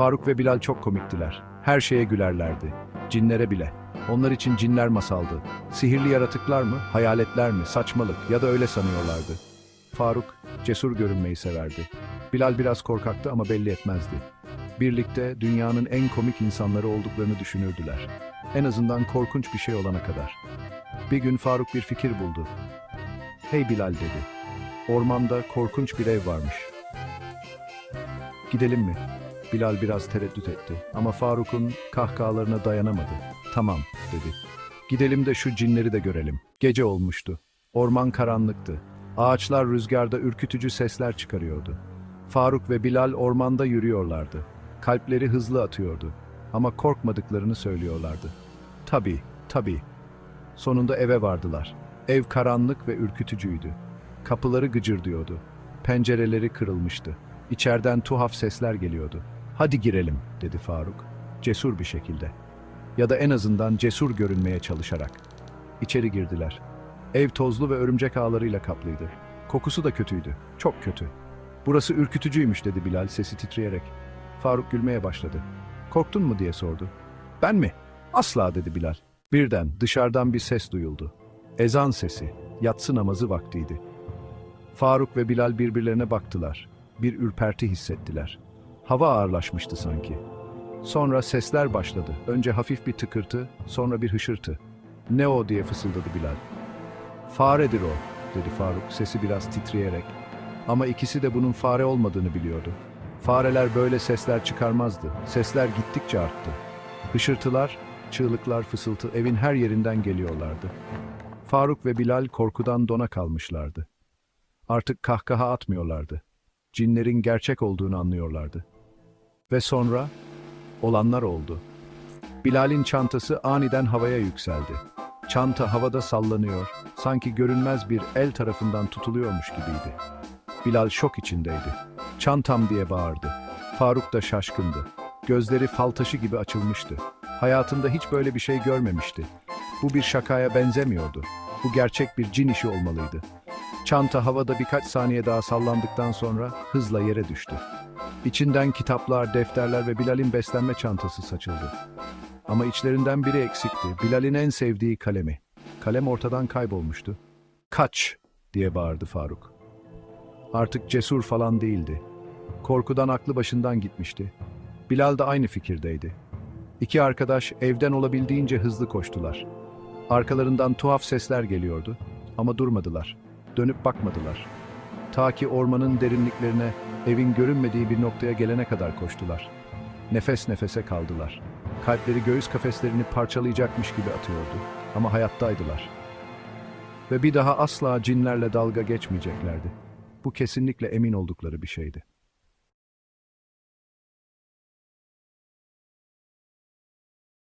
Faruk ve Bilal çok komiktiler. Her şeye gülerlerdi. Cinlere bile. Onlar için cinler masaldı. Sihirli yaratıklar mı, hayaletler mi, saçmalık ya da öyle sanıyorlardı. Faruk cesur görünmeyi severdi. Bilal biraz korkaktı ama belli etmezdi. Birlikte dünyanın en komik insanları olduklarını düşünürdüler. En azından korkunç bir şey olana kadar. Bir gün Faruk bir fikir buldu. Hey Bilal dedi. Ormanda korkunç bir ev varmış. Gidelim mi? Bilal biraz tereddüt etti ama Faruk'un kahkahalarına dayanamadı. Tamam dedi. Gidelim de şu cinleri de görelim. Gece olmuştu. Orman karanlıktı. Ağaçlar rüzgarda ürkütücü sesler çıkarıyordu. Faruk ve Bilal ormanda yürüyorlardı. Kalpleri hızlı atıyordu ama korkmadıklarını söylüyorlardı. Tabii, tabii. Sonunda eve vardılar. Ev karanlık ve ürkütücüydü. Kapıları gıcırdıyordu. Pencereleri kırılmıştı. İçeriden tuhaf sesler geliyordu. Hadi girelim, dedi Faruk. Cesur bir şekilde. Ya da en azından cesur görünmeye çalışarak. İçeri girdiler. Ev tozlu ve örümcek ağlarıyla kaplıydı. Kokusu da kötüydü. Çok kötü. Burası ürkütücüymüş dedi Bilal sesi titreyerek. Faruk gülmeye başladı. Korktun mu diye sordu. Ben mi? Asla dedi Bilal. Birden dışarıdan bir ses duyuldu. Ezan sesi. Yatsı namazı vaktiydi. Faruk ve Bilal birbirlerine baktılar. Bir ürperti hissettiler. Hava ağırlaşmıştı sanki. Sonra sesler başladı. Önce hafif bir tıkırtı, sonra bir hışırtı. Ne o diye fısıldadı Bilal. Faredir o, dedi Faruk sesi biraz titreyerek. Ama ikisi de bunun fare olmadığını biliyordu. Fareler böyle sesler çıkarmazdı. Sesler gittikçe arttı. Hışırtılar, çığlıklar, fısıltı evin her yerinden geliyorlardı. Faruk ve Bilal korkudan dona kalmışlardı. Artık kahkaha atmıyorlardı. Cinlerin gerçek olduğunu anlıyorlardı. Ve sonra olanlar oldu. Bilal'in çantası aniden havaya yükseldi. Çanta havada sallanıyor, sanki görünmez bir el tarafından tutuluyormuş gibiydi. Bilal şok içindeydi. Çantam diye bağırdı. Faruk da şaşkındı. Gözleri fal taşı gibi açılmıştı. Hayatında hiç böyle bir şey görmemişti. Bu bir şakaya benzemiyordu. Bu gerçek bir cin işi olmalıydı. Çanta havada birkaç saniye daha sallandıktan sonra hızla yere düştü. İçinden kitaplar, defterler ve Bilal'in beslenme çantası saçıldı. Ama içlerinden biri eksikti. Bilal'in en sevdiği kalemi. Kalem ortadan kaybolmuştu. Kaç diye bağırdı Faruk. Artık cesur falan değildi. Korkudan aklı başından gitmişti. Bilal de aynı fikirdeydi. İki arkadaş evden olabildiğince hızlı koştular. Arkalarından tuhaf sesler geliyordu ama durmadılar. Dönüp bakmadılar. Ta ki ormanın derinliklerine, evin görünmediği bir noktaya gelene kadar koştular. Nefes nefese kaldılar. Kalpleri göğüs kafeslerini parçalayacakmış gibi atıyordu ama hayattaydılar. Ve bir daha asla cinlerle dalga geçmeyeceklerdi. Bu kesinlikle emin oldukları bir şeydi.